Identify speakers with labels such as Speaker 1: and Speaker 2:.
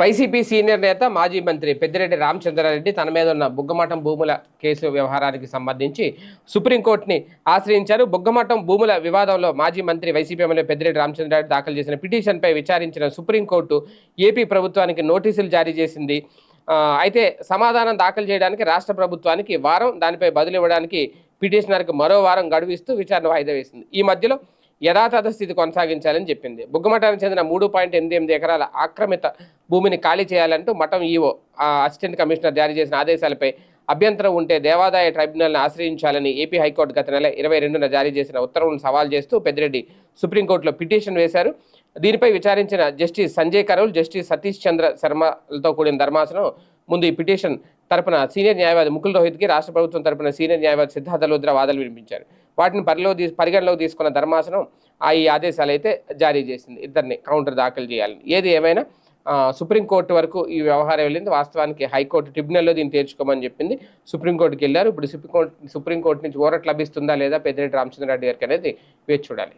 Speaker 1: YCP senior నేత మాజీ మంత్రి పెద్దిరెడ్డి రామచంద్రారెడ్డి తన మీద ఉన్న బుగ్గమఠం భూముల కేసు వ్యవహారానికి సంబంధించి సుప్రీంకోర్టుని ఆశ్రయించారు. బుగ్గమఠం భూముల వివాదంలో మాజీ మంత్రి వైసీపీ ఎమ్మెల్యే పెద్దిరెడ్డి రామచంద్రారెడ్డి దాఖలు చేసిన పిటిషన్పై విచారించిన సుప్రీంకోర్టు ఏపీ ప్రభుత్వానికి నోటీసులు జారీ చేసింది. అయితే సమాధానం దాఖలు చేయడానికి రాష్ట్ర ప్రభుత్వానికి వారం దానిపై బదులు ఇవ్వడానికి పిటిషనర్కి మరో వారం గడువిస్తూ విచారణ వాయిదా వేసింది. ఈ మధ్యలో యథాతథ స్థితి కొనసాగించాలని చెప్పింది. బుగ్గమఠానికి చెందిన మూడు పాయింట్ ఎనిమిది ఎనిమిది ఎకరాల ఆక్రమిత భూమిని ఖాళీ చేయాలంటూ మఠం ఈవో అసిస్టెంట్ కమిషనర్ జారీ చేసిన ఆదేశాలపై అభ్యంతరం ఉంటే దేవాదాయ ట్రైబ్యునల్ని ఆశ్రయించాలని ఏపీ హైకోర్టు గత నెల ఇరవై రెండున జారీ చేసిన ఉత్తర్వులను సవాల్ చేస్తూ పెద్దిరెడ్డి సుప్రీంకోర్టులో పిటిషన్ వేశారు. దీనిపై విచారించిన జస్టిస్ సంజయ్ కరోల్ జస్టిస్ సతీష్ చంద్ర శర్మలతో కూడిన ధర్మాసనం ముందు ఈ పిటిషన్ తరపున సీనియర్ న్యాయవాది ముకుల్ రోహిత్కి రాష్ట్ర ప్రభుత్వం తరపున సీనియర్ న్యాయవాది సిద్ధార్థ లుద్ర వాదనలు వినిపించారు. వాటిని పరిలో తీ పరిగణలోకి తీసుకున్న ధర్మాసనం ఆ ఈ ఆదేశాలు అయితే జారీ చేసింది. ఇద్దరిని కౌంటర్ దాఖలు చేయాలని. ఏది ఏమైనా సుప్రీంకోర్టు వరకు ఈ వ్యవహారం వెళ్ళింది. వాస్తవానికి హైకోర్టు ట్రిబ్యునల్లో దీన్ని తేల్చుకోమని చెప్పింది. సుప్రీంకోర్టుకి వెళ్ళారు. ఇప్పుడు సుప్రీంకోర్టు సుప్రీంకోర్టు నుంచి ఓరట్ లభిస్తుందా లేదా పెద్దిరెడ్డి రామచంద్రారెడ్డి గారికి అనేది వేచి చూడాలి.